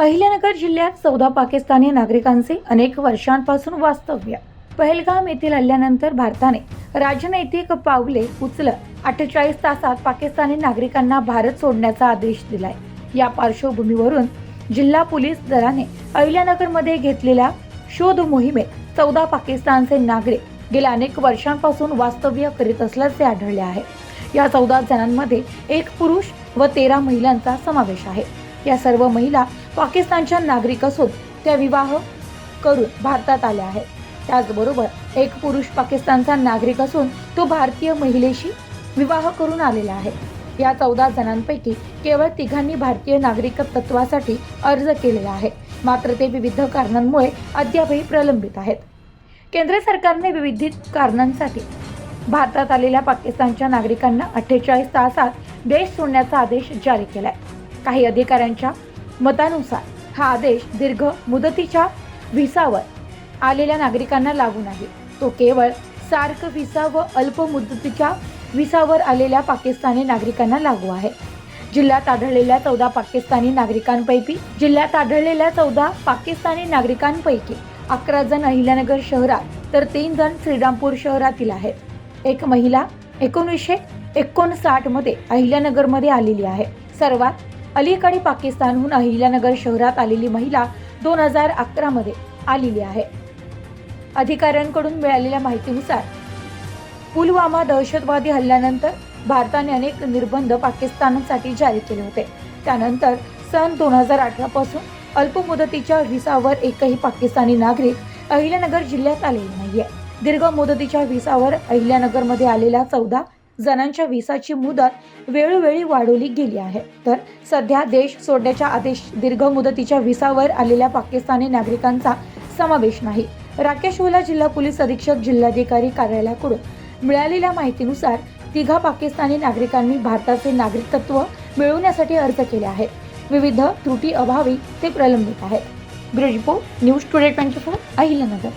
अहिल्यानगर जिल्ह्यात चौदा पाकिस्तानी नागरिकांचे अनेक वर्षांपासून वास्तव्य. पहलगाम येथील हल्ल्यानंतर भारताने राजनैतिक पावले उचलत अठ्ठेचाळीस तासात पाकिस्तानी नागरिकांना भारत सोडण्याचा आदेश दिलाय. या पार्श्वभूमीवरून जिल्हा पोलीस दलाने अहिल्यानगरमध्ये घेतलेल्या शोध मोहिमेत चौदा पाकिस्तानचे नागरिक गेल्या अनेक वर्षांपासून वास्तव्य करीत असल्याचे आढळले आहे. या चौदा जणांमध्ये एक पुरुष व तेरा महिलांचा समावेश आहे. या सर्व महिला पाकिस्तानच्या नागरिक असून त्या विवाह करून भारतात आल्या आहेत. त्याचबरोबर एक पुरुष पाकिस्तानचा नागरिक असून तो भारतीय महिलेशी विवाह करून आलेला आहे. या चौदा जणांपैकी केवळ तिघांनी भारतीय नागरिक तत्वासाठी अर्ज केलेला आहे. मात्र ते विविध कारणांमुळे अद्यापही प्रलंबित आहेत. केंद्र सरकारने विविध कारणांसाठी भारतात आलेल्या पाकिस्तानच्या नागरिकांना अठ्ठेचाळीस तासात देश सोडण्याचा आदेश जारी केलाय. काही अधिकाऱ्यांच्या मतानुसार हा आदेश दीर्घ मुदतीच्या व्हिसावर आलेल्या नागरिकांना लागू नाही तो केवळ सार्क व्हिसा व अल्प मुदतीच्या व्हिसावर आलेल्या पाकिस्तानी नागरिकांना लागू आहे. जिल्ह्यात आढळलेल्या चौदा पाकिस्तानी नागरिकांपैकी जिल्ह्यात आढळलेल्या चौदा पाकिस्तानी नागरिकांपैकी अकरा जण अहिल्यानगर शहरात तर तीन जण श्रीरामपूर शहरातील आहेत. एक महिला एकोणीसशे एकोणसाठमध्ये अहिल्यानगरमध्ये आलेली आहे. सर्वात अलीकडे पाकिस्तानहून अहिल्यानगर शहरात आलेली महिला दोन हजार अकरामध्ये आलेली आहे. अधिकाऱ्यांकडून मिळालेल्या माहितीनुसार पुलवामा दहशतवादी हल्ल्यानंतर भारताने अनेक निर्बंध पाकिस्तानसाठी जारी केले होते. त्यानंतर सन दोन हजार अठरापासून अल्पमुदतीच्या व्हिसावर एकही पाकिस्तानी नागरिक अहिल्यानगर जिल्ह्यात आलेले नाहीये. दीर्घ मुदतीच्या व्हिसावर अहिल्यानगरमध्ये आलेल्या चौदा जणांच्या व्हिसाची मुदत वेळोवेळी वाढवली गेली आहे. तर सध्या देश सोडण्याच्या आदेश दीर्घ मुदतीच्या व्हिसावर आलेल्या पाकिस्तानी नागरिकांचा समावेश नाही. राकेश ओला जिल्हा पोलीस अधीक्षक जिल्हाधिकारी कार्यालयाकडून मिळालेल्या माहितीनुसार तिघा पाकिस्तानी नागरिकांनी भारताचे नागरिकत्व मिळवण्यासाठी अर्ज केले आहेत. विविध त्रुटी अभावी ते प्रलंबित आहेत. Bureau report news today twenty four Ahilyanagar